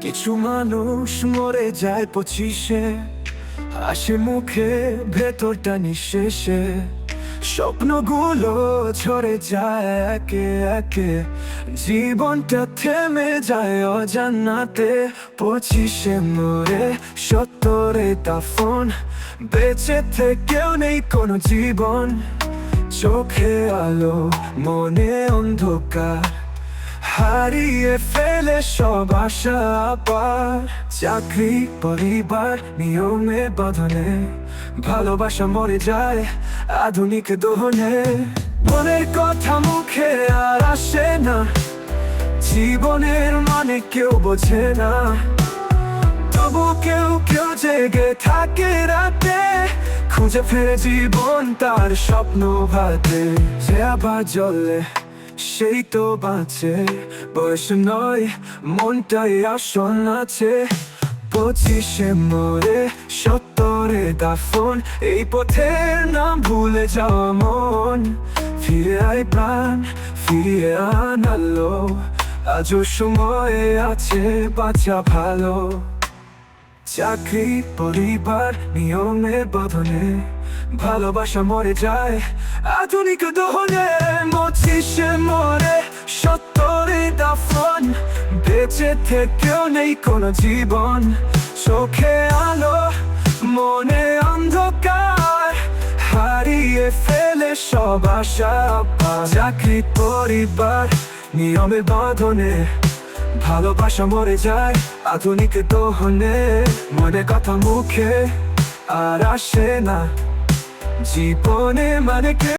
কিছু মানুষ মরে যায় পঁচিশে, হাসি মুখে ভেতরটা নিঃশেষে। স্বপ্নগুলো ঝরে যায় একে একে, জীবনটা থেমে যায় অজানাতে পঁচিশে মরে সত্তরে দাফন, বেঁচে থেকেও নেই কোনো জীবন। চোখে আলো, মনে অন্ধকার। হারিয়ে ফেলে সব আশা আবার। চাকরি, পরিবার, নিয়মে বাঁধনে। ভালোবাসা মরে যায় আধুনিক দোহনে। মনের কথা মুখে আর আসে না। জীবনের মানে কেউ বোঝে না। তবু কেউ জেগে থাকে রাতে, খুঁজে ফেরে জীবন তার স্বপ্ন ভাতে সে আবার জ্বলে, সেই তো বাঁচে। বয়স নয়, মনটাই আসন আছে পঁচিশে মরে, সত্তরে দাফন। এই পথের নাম ভুলে যাওয়া মন। ফিরে আয় প্রাণ, ফিরিয়ে আনালো আজও সময় আছে, বাঁচা ভালো। চাকরি, পরিবার নিয়মের বদলে ভালোবাসা মরে যায়, আধুনিক দহনে। মচিসে মরে, সত্তরে দাফন। বেঁচে থেকেও নেই কোনো জীবন। চোখে আলো, মনে অন্ধকার। হারিয়ে ফেলে সব আশা চাকরি, পরিবার নিয়মের বাঁধনে। ভালোবাসা মরে যায় আধুনিক দোহনে মনে কথা মুখে আর আসে না। জীবনে মানে